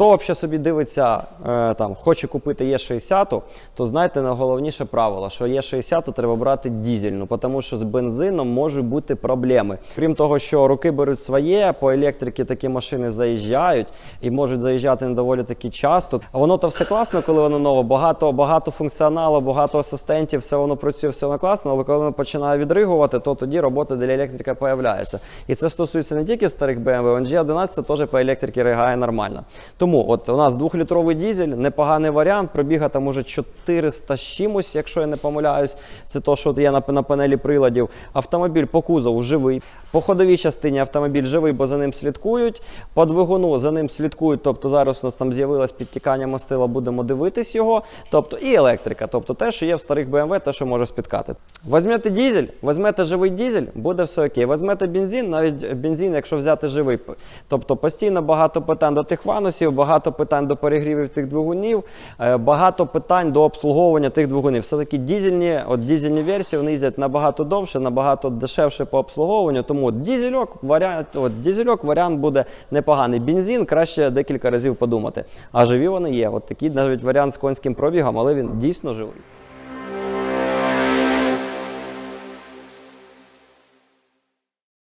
Хто взагалі собі дивиться, е, там, хоче купити Є60, то знайте найголовніше правило, що Є60 треба брати дізельну, тому що з бензином можуть бути проблеми. Крім того, що роки беруть своє, по електриці такі машини заїжджають і можуть заїжджати не доволі таки часто. А воно то все класно, коли воно нове, багато, багато функціоналу, багато асистентів, все воно працює, все воно класно, але коли воно починає відригувати, то тоді робота для електрика появляється. І це стосується не тільки старих BMW, он G11 теж по електриці ригає нормально. Тому от у нас двохлітровий дізель, непоганий варіант, пробіга там уже 400 з чимось, якщо я не помиляюсь. Це то, що є на, на панелі приладів. Автомобіль по кузову живий. По ходовій частині автомобіль живий, бо за ним слідкують. По двигуну за ним слідкують. Тобто зараз у нас там з'явилось підтікання мастила, будемо дивитись його. Тобто і електрика, тобто те, що є в старих BMW, те, що може спіткати. Візьмете дізель, візьмете живий дізель, буде все окей. Візьмете бензин, навіть бензин, якщо взяти живий. Тобто постійно багато питань до тих ванусів, багато питань до перегрівів тих двигунів, е, багато питань до обслуговування тих двигунів. Все-таки дізельні, от дізельні версії вони їздять набагато довше, набагато дешевше по обслуговуванню. Тому от дізельок, варіант, от дізельок варіант буде непоганий. Бензин краще декілька разів подумати. А живі вони є. От такий навіть варіант з конським пробігом, але він дійсно живий.